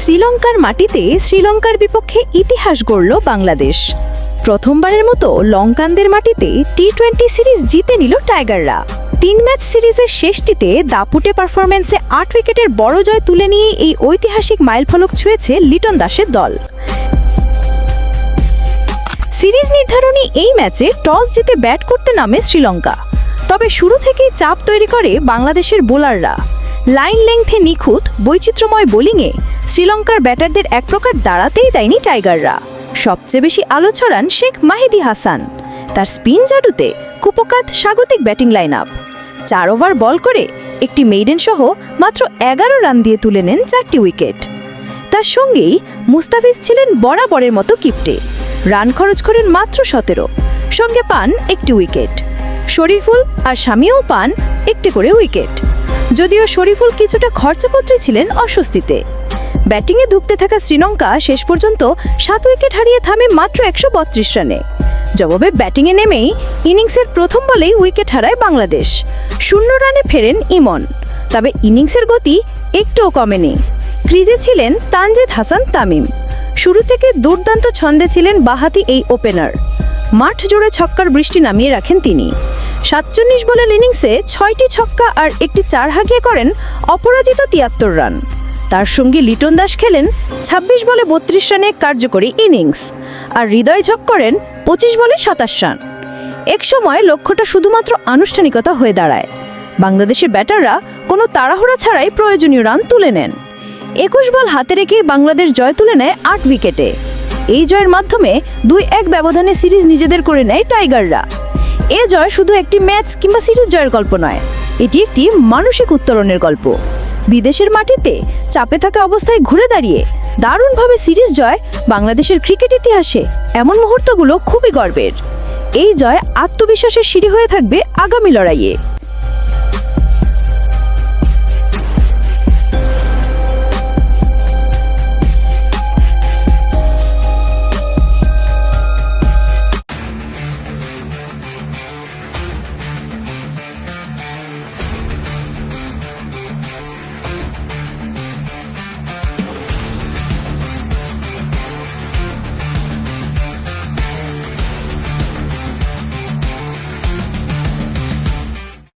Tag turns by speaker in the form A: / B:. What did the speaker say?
A: শ্রীলঙ্কার মাটিতে শ্রীলঙ্কার বিপক্ষে ইতিহাস গড়ল বাংলাদেশ। প্রথমবারের মতো লঙ্কানদের মাটিতে টি টোয়েন্টি সিরিজ জিতে নিল টাইগাররা। তিন ম্যাচ সিরিজের শেষটিতে দাপুটে পারফরম্যান্সে আট উইকেটের বড় জয় তুলে নিয়ে এই ঐতিহাসিক মাইলফলক ছুঁয়েছে লিটন দাসের দল। সিরিজ নির্ধারণী এই ম্যাচে টস জিতে ব্যাট করতে নামে শ্রীলঙ্কা। তবে শুরু থেকেই চাপ তৈরি করে বাংলাদেশের বোলাররা। লাইন লেংথে নিখুঁত, বৈচিত্র্যময় বোলিংয়ে শ্রীলঙ্কার ব্যাটারদের এক প্রকার দাঁড়াতেই দেয়নি টাইগাররা। সবচেয়ে বেশি আলো ছড়ান শেখ মাহিদি হাসান। তার স্পিন জাদুতে কুপকাত স্বাগতিক ব্যাটিং লাইন আপ চার ওভার বল করে একটি মেইডেন সহ মাত্র এগারো রান দিয়ে তুলে নেন চারটি উইকেট। তার সঙ্গেই মুস্তাফিজ ছিলেন বরাবরের মতো কিপ্টে। রান খরচ করেন মাত্র সতেরো, সঙ্গে পান একটি উইকেট। শরীফুল আর স্বামীও পান একটি করে উইকেট। যদিও শরীফুল কিছুটা খরচাপত্রে ছিলেন অস্বস্তিতে। ব্যাটিংয়ে ধুঁকতে থাকা শ্রীলঙ্কা শেষ পর্যন্ত সাত উইকেট হারিয়ে থামে মাত্র একশো বত্রিশ রানে। জবাবে ব্যাটিংয়ে নেমেই ইনিংসের প্রথম বলেই উইকেট হারায় বাংলাদেশ। শূন্য রানে ফেরেন ইমন। তবে ইনিংসের গতি একটুও কমেনি। ক্রিজে ছিলেন তানজেদ হাসান তামিম। শুরু থেকে দুর্দান্ত ছন্দে ছিলেন বাহাতি এই ওপেনার। মাঠ জুড়ে ছক্কার বৃষ্টি নামিয়ে রাখেন তিনি। সাতচল্লিশ বলের ইনিংসে ছয়টি ছক্কা আর একটি চার হাঁকিয়ে করেন অপরাজিত তিয়াত্তর রান। তার সঙ্গে লিটন দাস খেলেন ২৬ বলে বত্রিশ রানে কার্যকরী ইনিংস আর হৃদয় ঝক করেন পঁচিশ বলে সাতাশ রান। এক সময় লক্ষ্যটা শুধুমাত্র আনুষ্ঠানিকতা হয়ে দাঁড়ায়। বাংলাদেশের ব্যাটাররা কোনো তাড়াহুড়া ছাড়াই প্রয়োজনীয় রান তুলে নেন। একুশ বল হাতে রেখে বাংলাদেশ জয় তুলে নেয় আট উইকেটে। এই জয়ের মাধ্যমে দুই এক ব্যবধানে সিরিজ নিজেদের করে নেয় টাইগাররা। এ জয় শুধু একটি ম্যাচ কিংবা সিরিজ জয়ের গল্প নয়, এটি একটি মানসিক উত্তরণের গল্প। বিদেশের মাটিতে চাপে থাকা অবস্থায় ঘুরে দাঁড়িয়ে দারুণভাবে সিরিজ জয় বাংলাদেশের ক্রিকেট ইতিহাসে এমন মুহূর্তগুলো খুবই গর্বের। এই জয় আত্মবিশ্বাসের সিঁড়ি হয়ে থাকবে আগামী লড়াইয়ে।